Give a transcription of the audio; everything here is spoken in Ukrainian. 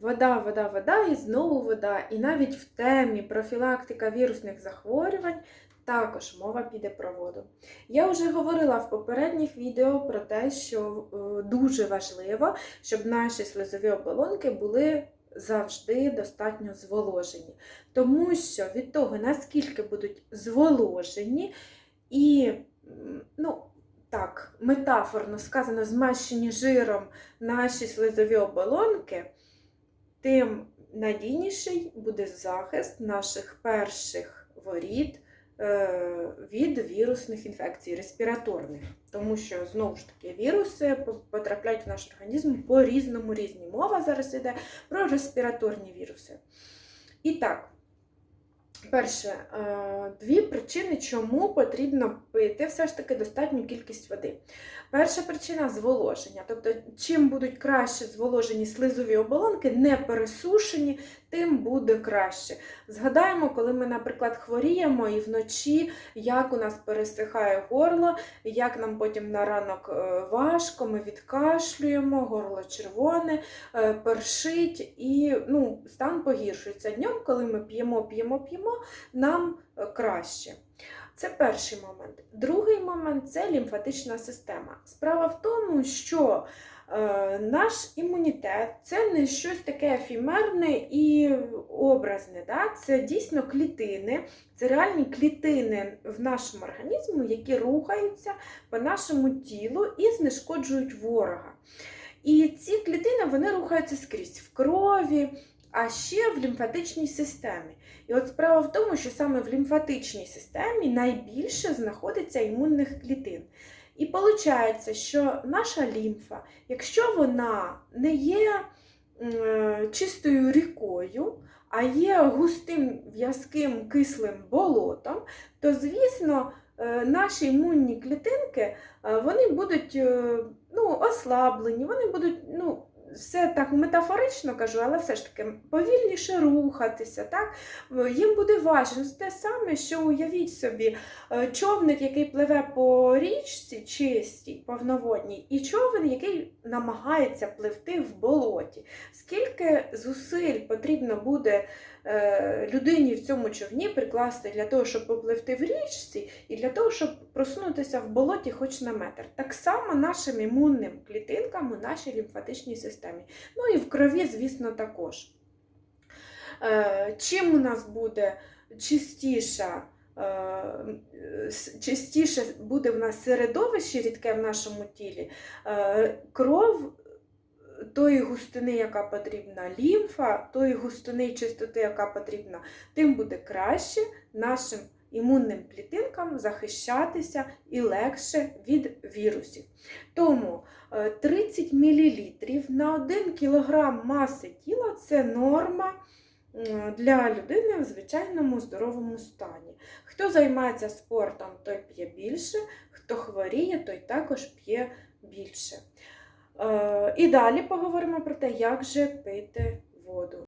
Вода, вода, вода і знову вода. І навіть в темі профілактика вірусних захворювань також мова піде про воду. Я вже говорила в попередніх відео про те, що е, дуже важливо, щоб наші слизові оболонки були завжди достатньо зволожені. Тому що від того, наскільки будуть зволожені і, ну, так, метафорно сказано, змащені жиром наші слизові оболонки, тим надійніший буде захист наших перших воріт е, від вірусних інфекцій, респіраторних. Тому що, знову ж таки, віруси потрапляють в наш організм по різному різні. Мова зараз йде про респіраторні віруси. І так, перше, е, дві причини, чому потрібно пити все ж таки достатню кількість води. Перша причина зволоження. Тобто, чим будуть краще зволожені слизові оболонки, не пересушені, тим буде краще. Згадаємо, коли ми, наприклад, хворіємо і вночі, як у нас пересихає горло, як нам потім на ранок е, важко, ми відкашлюємо, горло червоне, е, першить і ну, стан погіршується. Днем, коли ми п'ємо, п'ємо, п'ємо, нам е, краще. Це перший момент. Другий момент це лімфатична система. Справа в тому, що наш імунітет це не щось таке ефімерне і образне. Да? Це дійсно клітини, це реальні клітини в нашому організмі, які рухаються по нашому тілу і знешкоджують ворога. І ці клітини вони рухаються скрізь в крові, а ще в лімфатичній системі. І от справа в тому, що саме в лімфатичній системі найбільше знаходиться імунних клітин. І виходить, що наша лімфа, якщо вона не є е, чистою рікою, а є густим в'язким кислим болотом, то, звісно, е, наші імунні клітинки е, вони будуть ну, ослаблені, вони будуть, ну, все так метафорично кажу, але все ж таки повільніше рухатися. Так? Їм буде важче. Ну, те саме, що уявіть собі, е, човник, який пливе по річці чистій, повноводній, і човен, який намагається пливти в болоті. Скільки зусиль потрібно буде е, людині в цьому човні прикласти для того, щоб попливти в річці, і для того, щоб просунутися в болоті хоч на метр. Так само нашим імунним клітинкам у нашій лімфатичній системі. Ну і в крові, звісно, також. Е, Чим у нас буде чистіше буде в нас середовище рідке в нашому тілі, е, кров тої густини, яка потрібна, лімфа, тої густини і чистоти, яка потрібна, тим буде краще нашим імунним клітинкам захищатися і легше від вірусів. Тому е, 30 мл на 1 кг маси тіла це норма для людини в звичайному здоровому стані. Хто займається спортом, той п'є більше, хто хворіє, той також п'є більше. Е, І далі поговоримо про те, як же пити воду.